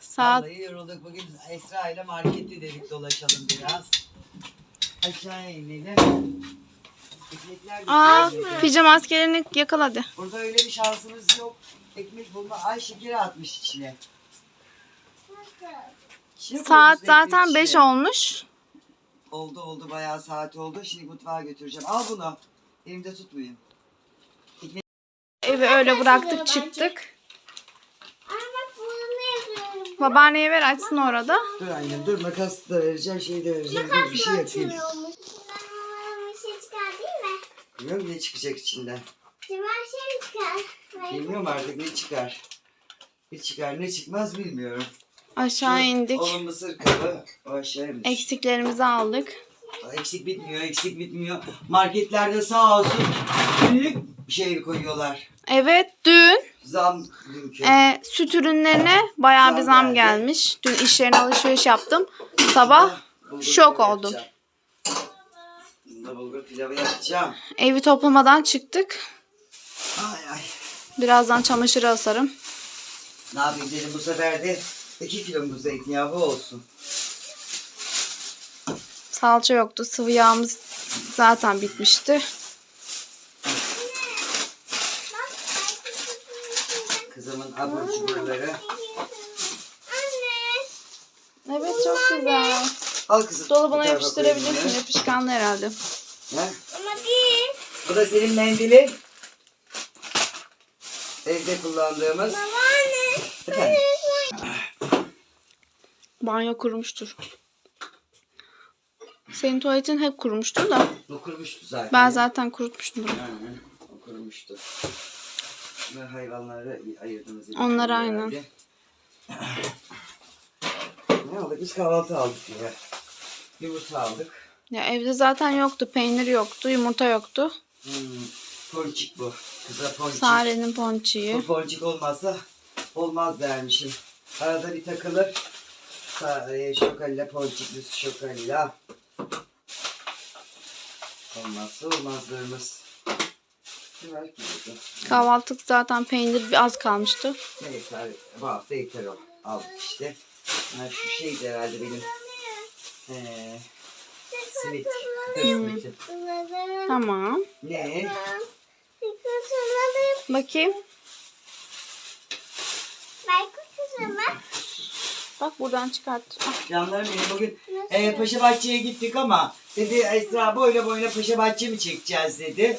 Saat Vallahi yorulduk bugün Esra ile markette dedik dolaşalım biraz. Aşağıya inelim. Ekmekler bitti Aa, evde. pijama askelerini yakaladı. Burada öyle bir şansımız yok. Ekmek bulma. Ay şekeri atmış içine. Şimdi Saat zaten ekmeğin 5 içine. olmuş. Oldu oldu bayağı saat oldu. Şimdi mutfağa götüreceğim. Al bunu. Elimde tutmayayım. Evi öyle bıraktık çıktık. Ama bak bunu ne yapıyorum? Babaanneye ver açsın orada. Dur annem dur makas da vereceğim şey de vereceğim. Dur bir şey yapayım. Açılıyormuş. Bundan bir şey çıkar değil mi? Bilmiyorum ne çıkacak içinden. Cıvar şey mi çıkar? Bilmiyorum artık ne çıkar. Ne çıkar ne çıkmaz bilmiyorum. Aşağı indik. Onun mısır kabı o aşağıymış. Eksiklerimizi aldık. Eksik bitmiyor, eksik bitmiyor. Marketlerde sağ olsun günlük şey koyuyorlar. Evet dün Zam dünkü. e, süt ürünlerine bayağı bir Zam gelmiş. Dün iş yerine alışveriş yaptım. Sabah Bulgur şok pilavı oldum. yapacağım. Bunda bulgur pilavı yapacağım. evi toplamadan çıktık. Ay ay. Birazdan çamaşırı asarım. Ne yapayım dedim bu sefer de 2 kilo bu zeytinyağı bu olsun. Salça yoktu. Sıvı yağımız zaten bitmişti. Kızımın abur cuburları. Anne. Evet çok güzel. Al kızım. bu Dolabına tarafa yapıştırabilirsin. koyayım Yapışkanlı herhalde. Ha? Ama değil. Bu da senin mendilin. Evde kullandığımız. Babaanne. Efendim? Banyo kurumuştur. Senin tuvaletin hep kurumuştur da. Bu kurumuştu zaten. Ben zaten kurutmuştum. Hı hı, o kurumuştu. Ve hayvanları ayırdınız. Onlar herhalde. aynen. Ne aldık? Biz kahvaltı aldık ya. Yumurta aldık. Ya evde zaten yoktu. Peynir yoktu. Yumurta yoktu. Hmm, ponçik bu. Kıza ponçik. Sare'nin ponçiği. Bu ponçik olmazsa olmaz dermişim. Arada bir takılır. Sare, şokalila, ponçikli şokalila. Olmazsa olmazlarımız. Kahvaltık zaten peynir bir az kalmıştı. Ne yeter? Bu hafta yeter o. Aldık işte. Ha, şu şeydi herhalde benim. Ee, simit. Simiti. Tamam. Ne? Bakayım. Bak buradan çıkart. Ah, Canlarım benim bugün e, Paşa Bahçe'ye gittik ama dedi Esra boyla boyuna Paşa Bahçe mi çekeceğiz dedi.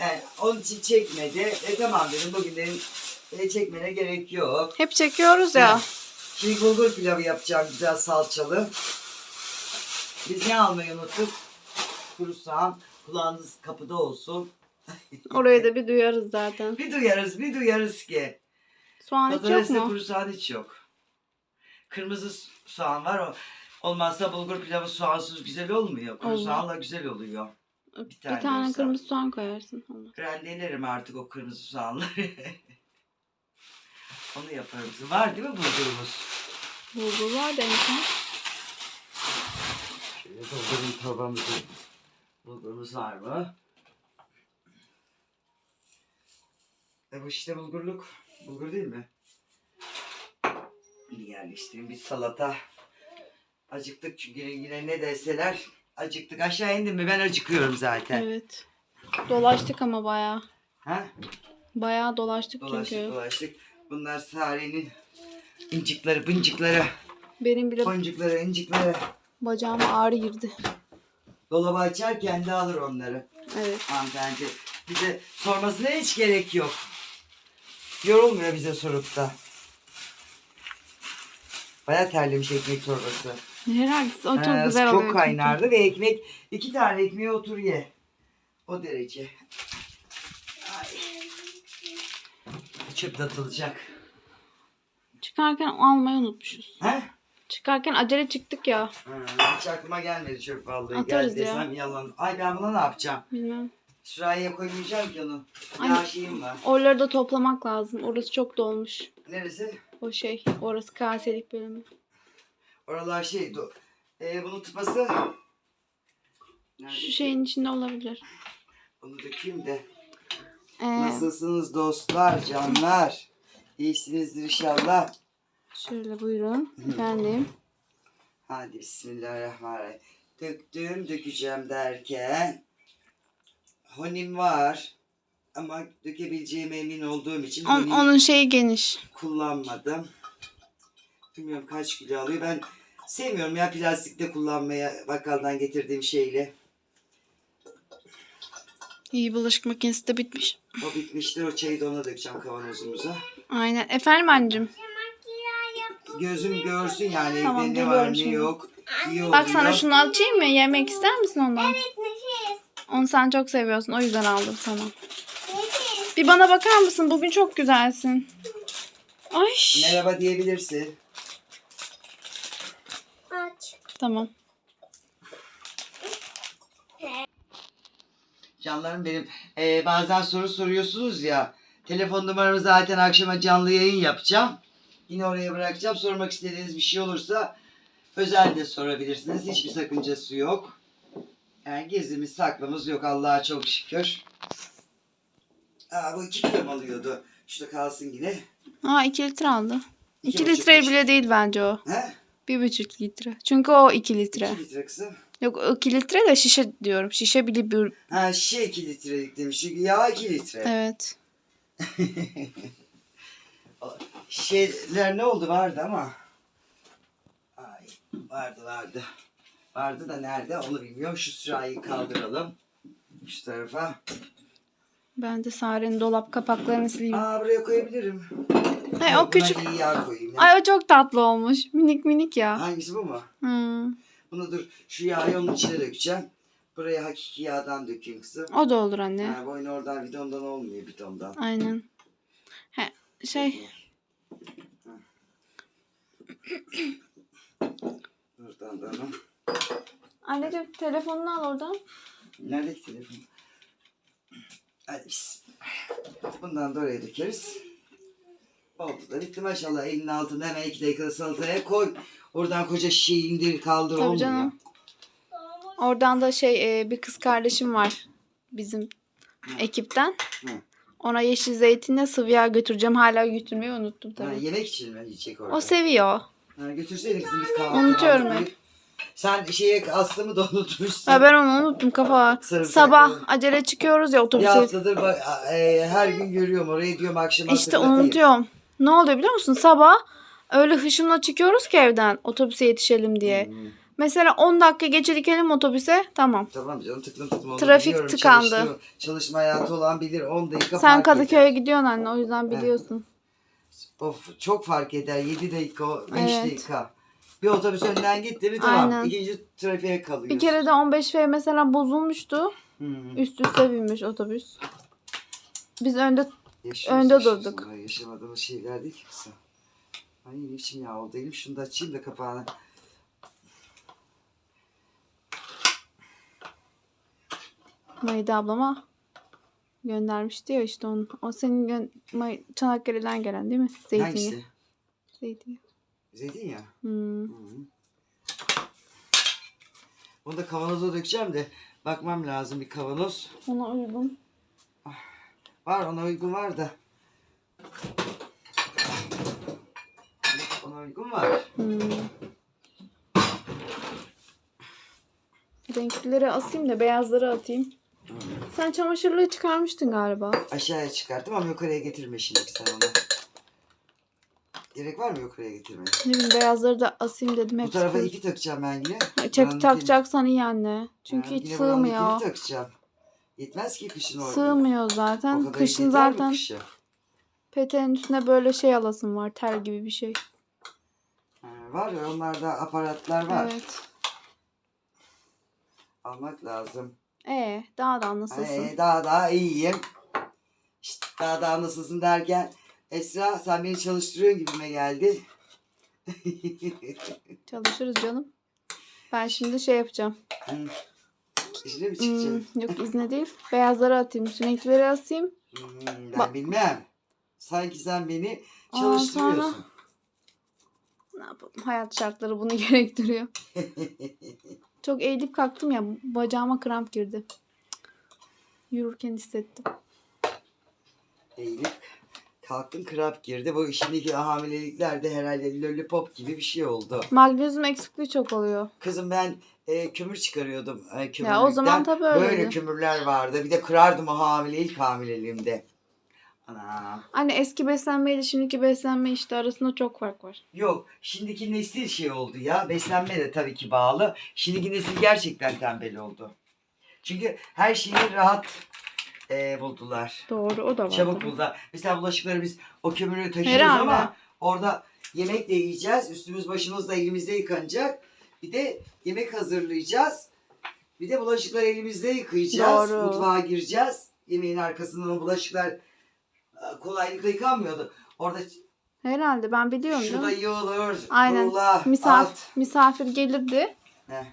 Yani onun için çekmedi. E tamam dedim bugün dedim e, çekmene gerek yok. Hep çekiyoruz ya. Şimdi bulgur pilavı yapacağım güzel salçalı. Biz ne almayı unuttuk? Kuru soğan. Kulağınız kapıda olsun. Orayı da bir duyarız zaten. Bir duyarız bir duyarız ki. Soğan hiç yok mu? kuru soğan hiç yok. Kırmızı soğan var o. Olmazsa bulgur pilavı soğansız güzel olmuyor. Kuru Olur. soğanla güzel oluyor. Bir tane tane, olsa. kırmızı soğan koyarsın. Olmaz. Rendelerim artık o kırmızı soğanları. Onu yaparım. Var değil mi bulgurumuz? Bulgur var en son. Şöyle doldurayım tavamızı. Bulgurumuz var mı? E bu işte bulgurluk. Bulgur değil mi? Bir yerleştireyim. Bir salata. Acıktık çünkü yine ne deseler acıktık. Aşağı indim mi ben acıkıyorum zaten. Evet. Dolaştık ama bayağı. Ha? Bayağı dolaştık Dolaştık çünkü. dolaştık. Bunlar Sare'nin incikleri, bıncıkları, Benim bile boncukları, incikleri. bacağıma ağrı girdi. Dolabı açar kendi alır onları. Evet. hanımefendi. Bize sormasına hiç gerek yok. Yorulmuyor bize sorup da. Baya terlemiş ekmek çorbası. Herhalde o çok Ha, güzel çok oluyor. çünkü. kaynardı ve ekmek iki tane ekmeği otur ye. O derece. Ay. Çöp de atılacak. Çıkarken almayı unutmuşuz. He? Çıkarken acele çıktık ya. Ha, hiç aklıma gelmedi çöp vallahi. Atarız Gel ya. desem yalan. Ay ben buna ne yapacağım? Bilmem. Şuraya koymayacağım ki onu. Yağ şeyim var. Oraları da toplamak lazım. Orası çok dolmuş. Neresi? O şey. Orası kaselik bölümü. Oralar şey, do- e, bunun tıpası. Nerede Şu ki? şeyin içinde olabilir. Bunu dökeyim de. Ee, Nasılsınız dostlar, canlar? İyisinizdir inşallah. Şöyle buyurun. Efendim. Hadi bismillahirrahmanirrahim. Döktüm dökeceğim derken honim var. Ama dökebileceğime emin olduğum için On- honim onun şeyi geniş. kullanmadım. Bilmiyorum kaç kilo alıyor. Ben sevmiyorum ya plastikte kullanmaya bakkaldan getirdiğim şeyle. İyi bulaşık makinesi de bitmiş. O bitmiştir. O çayı da ona dökeceğim kavanozumuza. Aynen. Efendim anneciğim. Gözüm görsün yani Tamam, evde ne var ne şimdi. yok. İyi oluyor. Bak sana şunu açayım mı? Yemek ister misin ondan? evet nefis. Onu sen çok seviyorsun. O yüzden aldım sana. Nefis. Bir bana bakar mısın? Bugün çok güzelsin. Ay. Merhaba diyebilirsin. Tamam. Canlarım benim Ee, bazen soru soruyorsunuz ya. Telefon numaramı zaten akşama canlı yayın yapacağım. Yine oraya bırakacağım. Sormak istediğiniz bir şey olursa özel de sorabilirsiniz. Hiçbir sakıncası yok. Yani gezimiz saklımız yok Allah'a çok şükür. Aa, bu iki kilo alıyordu? Şurada kalsın yine. Aa 2 litre aldı. İki 2 buçuk litre litre. bile değil bence o. He? 1,5 litre. Çünkü o 2 litre. İki litre kızım. Yok 2 litre de şişe diyorum. Şişe bile bir... Ha şişe 2 litrelik demiş. Çünkü yağ 2 litre. Evet. Şeyler ne oldu vardı ama. Ay, vardı vardı. Vardı da nerede onu bilmiyorum. Şu sırayı kaldıralım. Şu tarafa. Ben de Sare'nin dolap kapaklarını sileyim. Aa buraya koyabilirim. Yok, o küçük. iyi yağ koyayım. Ya. Ay o çok tatlı olmuş. Minik minik ya. Hangisi bu mu? Hmm. Bunu dur. Şu yağı onun içine dökeceğim. Buraya hakiki yağdan dökeyim kızım. O da olur anne. Ha, bu oyun oradan bidondan olmuyor bidondan. Aynen. He, şey Buradan da anneciğim telefonunu al oradan. Nerede telefon? Bundan da oraya dökeriz. Oldu da bitti maşallah. Elinin altında hemen iki dakikada salataya koy. Oradan koca şişeyi indir kaldır Tabii olmuyor. canım. Oradan da şey e, bir kız kardeşim var bizim ekipten. Hı. Ona yeşil zeytinle sıvı yağ götüreceğim. Hala götürmeyi unuttum Ha, tabii. yemek için mi yiyecek orada? O seviyor. ha, götürseydin kızım biz kahvaltı Unutuyorum kahvaltı- Sen şeye Aslı'mı da unutmuşsun. Ya ben onu unuttum kafa. Sabah acele çıkıyoruz ya Bir otobüse. haftadır bak- e, her gün görüyorum orayı diyorum akşam İşte hatırlatayım. unutuyorum. Ne oluyor biliyor musun? Sabah öyle hışımla çıkıyoruz ki evden otobüse yetişelim diye. Hmm, Mesela 10 dakika geçe dikelim otobüse tamam. Tamam canım tıklım tıklım onu Trafik biliyorum. tıkandı. Çalıştığım- Çalışma hayatı olan bilir 10 dakika Sen Kadıköy'e gidiyorsun anne o yüzden biliyorsun. Of çok fark eder 7 dakika 5 Evet. dakika. Bir otobüs önden gitti mi tamam Aynen. ikinci trafiğe kalıyorsun. Bir kere de 15 F mesela bozulmuştu. Hmm. Üst üste binmiş otobüs. Biz önde Yaşıyoruz, önde yaşıyoruz. durduk. Bunlar Yaşamadığımız şeyler değil ki kızım. Ay ne biçim yağ oldu elim şunu da açayım da kapağını. Mayda ablama göndermişti ya işte onu. O senin gö- May- Çanakkale'den gelen değil mi? Zeytinli. Hangisi? Zeytinli. Zeytinyağı. Hmm. Bunu da kavanoza dökeceğim de bakmam lazım bir kavanoz. Ona uygun. Var ona uygun var da. Ona uygun var. Hmm. Renklileri asayım da beyazları atayım. Sen çamaşırlığı çıkarmıştın galiba. Aşağıya çıkarttım ama yukarıya getirme şimdi sen onu. Gerek var mı yukarıya getirmeye? Ne bileyim beyazları da asayım dedim. Bu Hepsi tarafa ipi takacağım ben yine. Çek Buranın takacaksan iyi anne. Çünkü Ha, hiç yine buranın sığmıyor. ipini takacağım. Yetmez ki kışın orada. Sığmıyor O zaten. kadar Kışın yeter mi zaten kışa? peteğin üstüne böyle şey alasın var. Tel gibi bir şey. Ha, var ya onlarda aparatlar var. Evet. Almak lazım. Ee, daha da nasılsın? Ee, daha daha iyiyim. İşte daha daha nasılsın derken Esra sen beni çalıştırıyorsun gibime geldi. Çalışırız canım. Ben şimdi şey yapacağım. Hı. İşine mi Hmm, çıkacaksın? yok izne değil. Beyazları atayım. Renkleri asayım. Hmm, ben Bak- bilmem. Sanki sen beni Aa, çalıştırıyorsun. Ne yapalım? Hayat şartları bunu gerektiriyor. Çok eğilip kalktım ya. Bacağıma kramp girdi. Yürürken hissettim. Eğilip Kalktın krap girdi. Bu şimdiki hamileliklerde herhalde lollipop gibi bir şey oldu. Magnezyum eksikliği çok oluyor. Kızım ben e, kömür çıkarıyordum. E, Ya o zaman tabii öyleydi. Böyle kömürler vardı. Bir de kırardım o hamile ilk hamileliğimde. Ana. Anne eski beslenme ile şimdiki beslenme işte arasında çok fark var. Yok şimdiki nesil şey oldu ya. Beslenme de tabii ki bağlı. Şimdiki nesil gerçekten tembel oldu. Çünkü her şeyi rahat e, buldular. Doğru o da var. Çabuk tabii. buldular. Mesela bulaşıkları biz o kömürü taşıyoruz Herhalde. ama orada yemek de yiyeceğiz. Üstümüz başımız da elimizde yıkanacak. Bir de yemek hazırlayacağız. Bir de bulaşıkları elimizde yıkayacağız. Doğru. Mutfağa gireceğiz. Yemeğin arkasından o bulaşıklar e, kolaylıkla yıkanmıyordu. Orada Herhalde ben biliyorum şu da mi? yığılır. Aynen. kurula, Misafir, at. misafir gelirdi. Heh.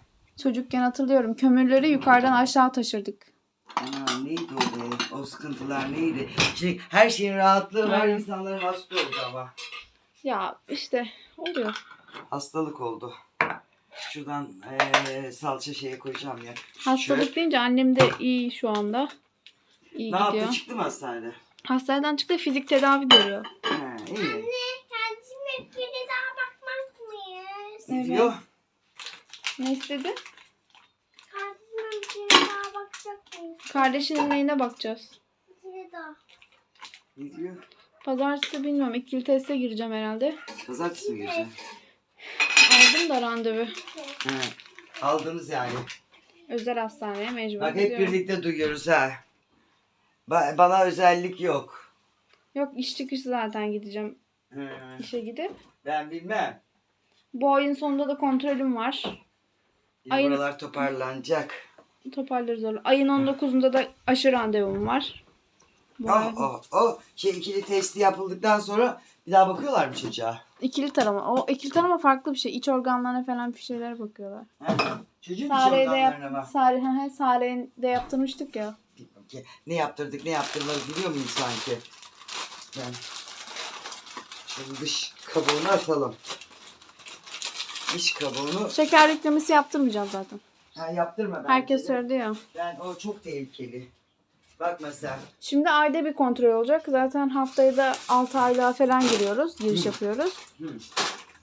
Çocukken hatırlıyorum. Kömürleri yukarıdan aşağı taşırdık. Ana, neydi o be? O sıkıntılar neydi? Şimdi her şeyin rahatlığı var. Aynen. insanlar hasta oldu ama. Ya işte oluyor. Hastalık oldu. Şuradan eee, salça şeye koyacağım ya. Hastalık çöp. deyince annem de iyi şu anda. İyi Ne gidiyor. yaptı? Çıktı mı hastanede? Hastaneden çıktı fizik tedavi görüyor. He, iyi. Kendime biri daha bakmak mıyız? Ne Evet. diyor? Ne istedi? Kendime biri daha bakacak mıyız? Kardeşinin neyine bakacağız? Ne diyor? Pazartesi bilmiyorum. İkili teste gireceğim herhalde. Pazartesi mi gireceğim? Aldım da randevu. He. Aldınız yani. Özel hastaneye mecbur Bak hep gidiyorum. birlikte duyuyoruz ha. Ba- bana özellik yok. Yok iş çıkışı zaten gideceğim He. işe gidip. Ben bilmem. Bu ayın sonunda da kontrolüm var. Ayın- buralar toparlanacak. Toparlarız onu. Ayın 19'unda da aşı randevum var. Bu ay. Oh oh oh. Şey ikili testi yapıldıktan sonra bir daha bakıyorlar mı çocuğa? İkili tarama. O ikili tarama farklı bir şey. İç organlarına falan bir şeylere bakıyorlar. He. Çocuğun iç Sare'ye de, organlarına yap? Sare, Sare'ye de yaptırmıştık ya. Bilmiyorum ki. Ne yaptırdık ne yaptırmadık biliyor muyum sanki? Yani şunun dış kabuğunu atalım. Dış kabuğunu Şeker yüklemesi yaptırmayacağım zaten. Ha, yaptırma bence Herkes söyledi ya. Ben o çok tehlikeli. Bakma sen. Şimdi ayda bir kontrol olacak. Zaten haftaya da 6 aylığa falan giriyoruz. Giriş yapıyoruz. Hı.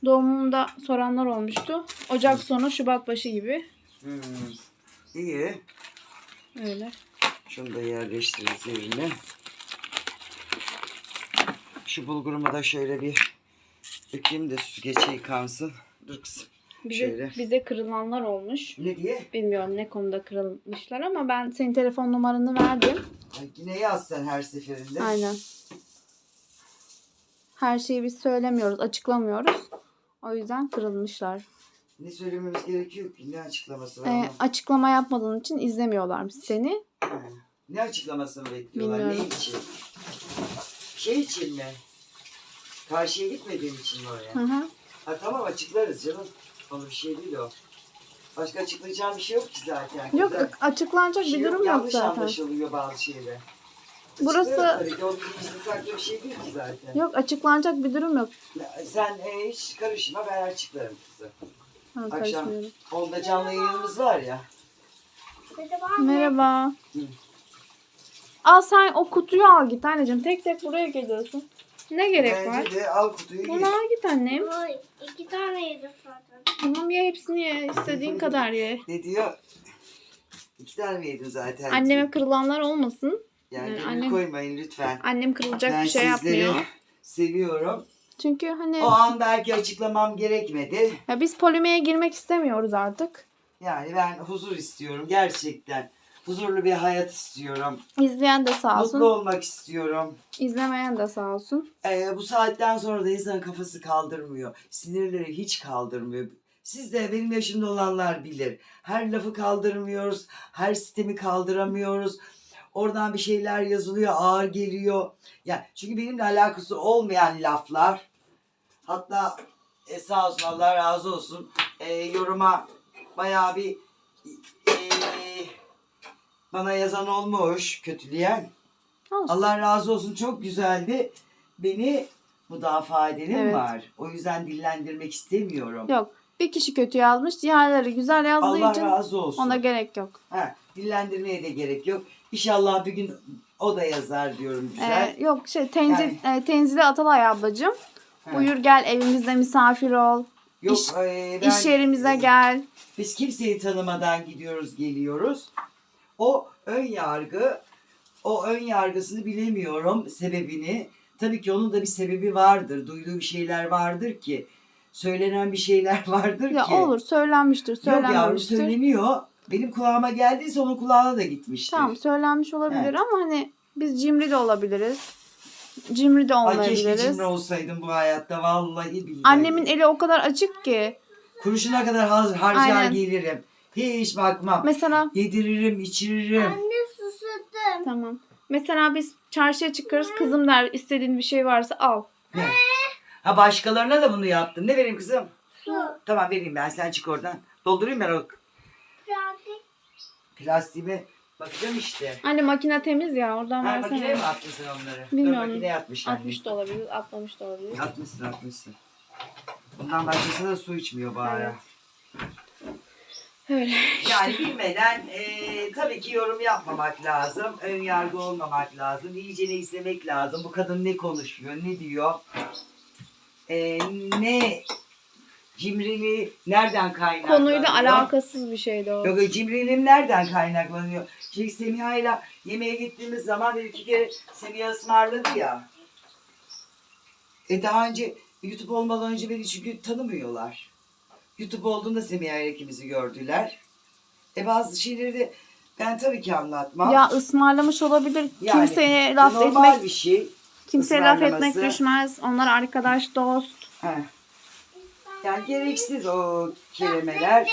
Doğumunda soranlar olmuştu. Ocak sonu, Şubat başı gibi. Hmm. İyi. Öyle. Şunu da yerleştiririz yerine. Şu bulgurumu da şöyle bir dökeyim de süzgece yıkansın. Dur kızım. Bize, Şöyle. bize kırılanlar olmuş. Ne diye? Bilmiyorum ne konuda kırılmışlar ama ben senin telefon numaranı verdim. Ay, yine yaz sen her seferinde. Aynen. Her şeyi biz söylemiyoruz, açıklamıyoruz. O yüzden kırılmışlar. Ne söylememiz gerekiyor ki? Ne açıklaması var? Ee, ama? açıklama yapmadığın için izlemiyorlarmış seni. Ne açıklamasını bekliyorlar? Bilmiyorum. Ne için? Şey için mi? Karşıya gitmediğim için mi oraya? Hı hı. Ha tamam açıklarız canım. Onu bir şey değil o. Başka açıklayacağım bir şey yok ki zaten. Yok Güzel. açıklanacak Bir şey durum yok yanlış zaten. anlaşılıyor bazı şeyler. Burası- saklı bir şey değil ki zaten. Yok açıklanacak bir durum yok. Sen e, hiç karışma ben açıklarım kızı. Ha, Akşam karışmıyorum. onda canlı yayınımız var ya. Merhaba. Hı. Al sen o kutuyu al git anneciğim. Tek tek buraya geliyorsun. Ne gerek var? Bence de al kutuyu Bunu ye. al git annem. Ay, iki tane yedim zaten. Tamam ye hepsini ye. istediğin kadar ye. Ne diyor? İki tane mi yedin zaten? Anneme kırılanlar olmasın. Yani Yani gönül annem- koymayın lütfen. Annem kırılacak ben bir şey sizleri yapmıyor. seviyorum. Çünkü hani O an belki açıklamam gerekmedi. ya biz polimeye girmek istemiyoruz artık. Yani ben huzur istiyorum gerçekten. Huzurlu bir hayat istiyorum. İzleyen de sağ Mutlu olsun. olmak istiyorum. İzlemeyen de sağ olsun. Ee, bu saatten sonra da insanın kafası kaldırmıyor. Sinirleri hiç kaldırmıyor. Siz de benim yaşımda olanlar bilir. Her lafı kaldırmıyoruz. Her sistemi kaldıramıyoruz. Oradan bir şeyler yazılıyor, ağır geliyor. Ya çünkü benimle alakası olmayan laflar. Hatta e, sağ olsun Allah razı olsun. e, yoruma bayağı bir bana yazan olmuş, kötüleyen. Olsun. Allah razı olsun çok güzeldi. Beni müdafaa edenim Evet. var. O yüzden dillendirmek istemiyorum. Yok. Bir kişi kötü yazmış. Diğerleri güzel yazdığı Allah için razı olsun. ona gerek yok. Ha, dillendirmeye de gerek yok. İnşallah bir gün O da yazar diyorum güzel. Ee, yok şey Tenzil, e, Tenzile Atalay ablacığım. Ha. Buyur gel evimizde misafir ol. Yok iş- e, ben- İş yerimize gel. Biz kimseyi tanımadan gidiyoruz geliyoruz. O ön yargı, o ön yargısını bilemiyorum sebebini. Tabii ki onun da bir sebebi vardır. Duyduğu bir şeyler vardır ki. Söylenen bir şeyler vardır Ya ki. olur söylenmiştir, Yok yavrum söylenmemiştir. söyleniyor. Benim kulağıma geldiyse onun kulağına da gitmiştir. Tamam söylenmiş olabilir Evet. ama hani biz cimri de olabiliriz. Cimri de Ay keşke olmayabiliriz. cimri olsaydım bu hayatta vallahi billahi. Annemin eli o kadar açık ki. Kuruşuna kadar har- harcar Aynen. gelirim. Hiç bakmam. Mesela Yediririm, içiririm. Anne susadım. tamam. Mesela biz çarşıya çıkarız. Kızım der istediğin bir şey varsa al. Ne? Ha başkalarına da bunu yaptım. Ne vereyim kızım? Su. Tamam vereyim ben. Sen çık oradan. Doldurayım ben o Pratik. plastiğimi. Bakacağım işte. Anne makine temiz ya oradan Ha, makineye mi versene. attın sen onları? Bilmiyorum. Dur, makineye atmış anne. Atmış da olabilir, atmamış da olabilir. Atmışsın atmışsın. Bundan başkası da su içmiyor bari. Evet. Öyle. Yani bilmeden e, tabii ki yorum yapmamak lazım. Ön yargı olmamak lazım. İyice ne izlemek lazım. Bu kadın ne konuşuyor, ne diyor? E, ne cimriliği nereden kaynaklanıyor? Konuyla alakasız bir şeydi o. Yok cimriliğim nereden kaynaklanıyor? Şimdi Semiha ile yemeğe gittiğimiz zaman bir iki kere Semiha ısmarladı ya. E daha önce YouTube olmadan önce beni çünkü tanımıyorlar. YouTube olduğunda Semiha ile ikimizi gördüler. E bazı şeyleri de ben tabii ki anlatmam. Ya ısmarlamış olabilir. Yani kimseye laf normal etmek, bir şey. kimseye laf etmek düşmez. Onlar arkadaş, dost. He. Yani gereksiz o kelimeler.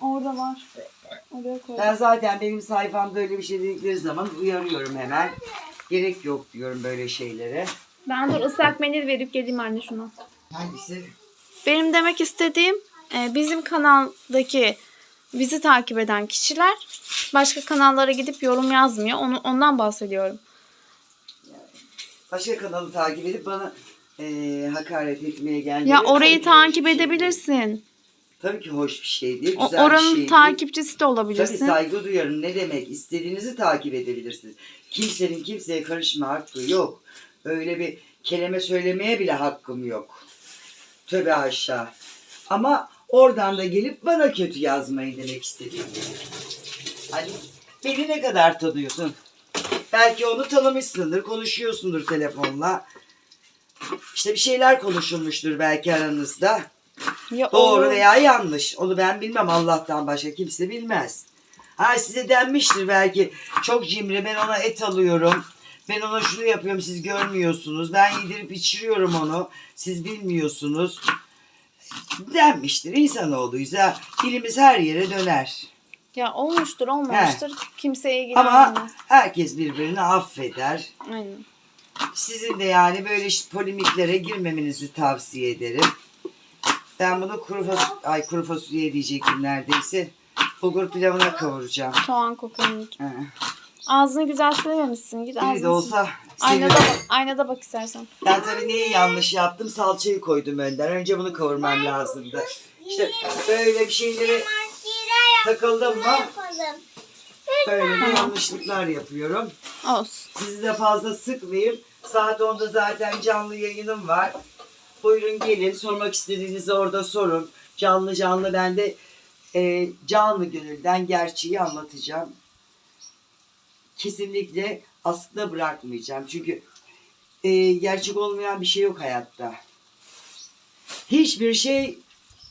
Orada var. Oraya koy. Ben zaten benim sayfamda öyle bir şey dedikleri zaman uyarıyorum hemen. Gerek yok diyorum böyle şeylere. Ben dur ıslak mendil verip geleyim anne şuna. Hangisi? Benim demek istediğim bizim kanaldaki bizi takip eden kişiler başka kanallara gidip yorum yazmıyor. Onu ondan bahsediyorum. Başka kanalı takip edip bana eee, hakaret etmeye geldi. Ya orayı takip edebilirsin. Tabii ki hoş bir şey değil, O, güzel bir oranın şey değil. takipçisi de Tabii olabilirsin. saygı duyarım. Ne demek? İstediğinizi takip edebilirsiniz. Kimsenin kimseye karışma hakkı yok. Öyle bir kelime söylemeye bile hakkım yok. Tövbe aşağı. Ama oradan da gelip bana kötü yazmayın demek istediğim. Hani beni ne kadar tanıyorsun? Belki onu tanımışsındır, konuşuyorsundur telefonla. İşte bir şeyler konuşulmuştur belki aranızda. Ya Doğru olur. veya yanlış. Onu ben bilmem. Allah'tan başka kimse bilmez. Ha size denmiştir belki. Çok cimri. Ben ona et alıyorum. Ben ona şunu yapıyorum. Siz görmüyorsunuz. Ben yedirip içiriyorum onu. Siz bilmiyorsunuz. Denmiştir. İnsanoğluysa dilimiz her yere döner. Ya olmuştur olmamıştır. Kimseye Ama ilgilenmez. herkes birbirini affeder. Aynen. Sizin de yani böyle polemiklere girmemenizi tavsiye ederim. Ben bunu kuru, fas Ay, kuru fasulye diyecektim neredeyse. Bulgur pilavına kavuracağım. Soğan kokuyor. He. Ağzını güzel söylememişsin. Git Biri de ağzını olsa Aynada bak, aynada bak istersen. Ben tabii neyi yanlış yaptım? Salçayı koydum önden. Önce bunu kavurmam lazımdı. İşte böyle bir şeylere takıldım mı böyle bir yanlışlıklar yapıyorum. Olsun. Sizi de fazla sıkmayayım. Saat 10'da zaten canlı yayınım var. Buyurun gelin. Sormak istediğinizi orada sorun. Canlı canlı ben de e, canlı gönülden gerçeği anlatacağım. Kesinlikle askıda bırakmayacağım. Çünkü e, gerçek olmayan bir şey yok hayatta. Hiçbir şey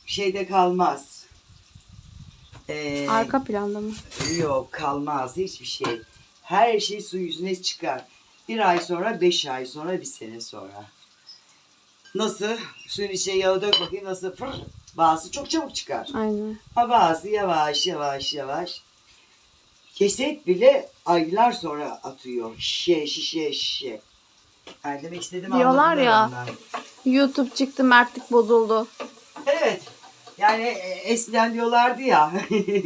şeyde kalmaz. E, Arka planda mı? Yok kalmaz hiçbir şey. Her şey su yüzüne çıkar. Bir ay sonra, beş ay sonra, bir sene sonra. Nasıl? Suyun içine yağı dök bakayım nasıl fır. Bazısı çok çabuk çıkar. Aynen. Ama bazı yavaş yavaş yavaş. Ceset bile aylar sonra atıyor. Şişe şişe şişe. Yani demek istediğimi Diyorlar ya. YouTube çıktı mertlik bozuldu. Evet. Yani e, eskiden diyorlardı ya.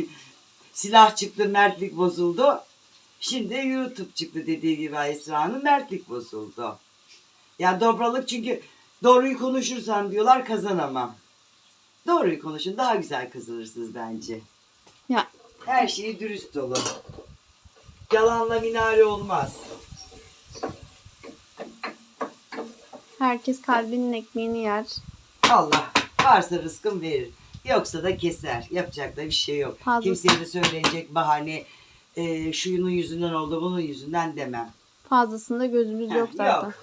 silah çıktı, mertlik bozuldu. Şimdi YouTube çıktı dediği gibi Esra'nın mertlik bozuldu. Yani dobralık çünkü doğruyu konuşursan diyorlar kazanamam. Doğruyu konuşun daha güzel kazanırsınız bence. Ya her şeyi dürüst olun. Yalanla minare olmaz. Herkes kalbinin ekmeğini yer. Allah varsa rızkın verir. Yoksa da keser. Yapacak da bir şey yok. Fazla- Kimseye de söyleyecek bahane e, şunun yüzünden oldu bunun yüzünden demem. Fazlasında gözümüz Heh, yok zaten. yok.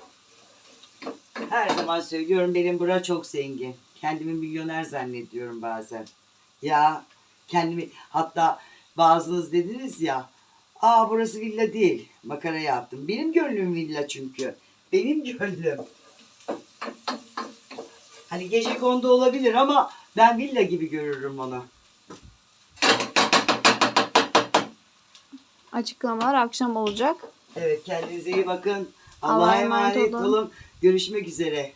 Her zaman söylüyorum benim bura çok zengin. Kendimi milyoner zannediyorum bazen. Ya kendimi hatta bazınız dediniz ya aa burası villa değil. Makara yaptım. Benim gönlüm villa çünkü. Benim gönlüm. Hani gece kondu olabilir ama ben villa gibi görürüm onu. Açıklamalar akşam olacak. Evet kendinize iyi bakın. Allah'a emanet olun. Görüşmek üzere.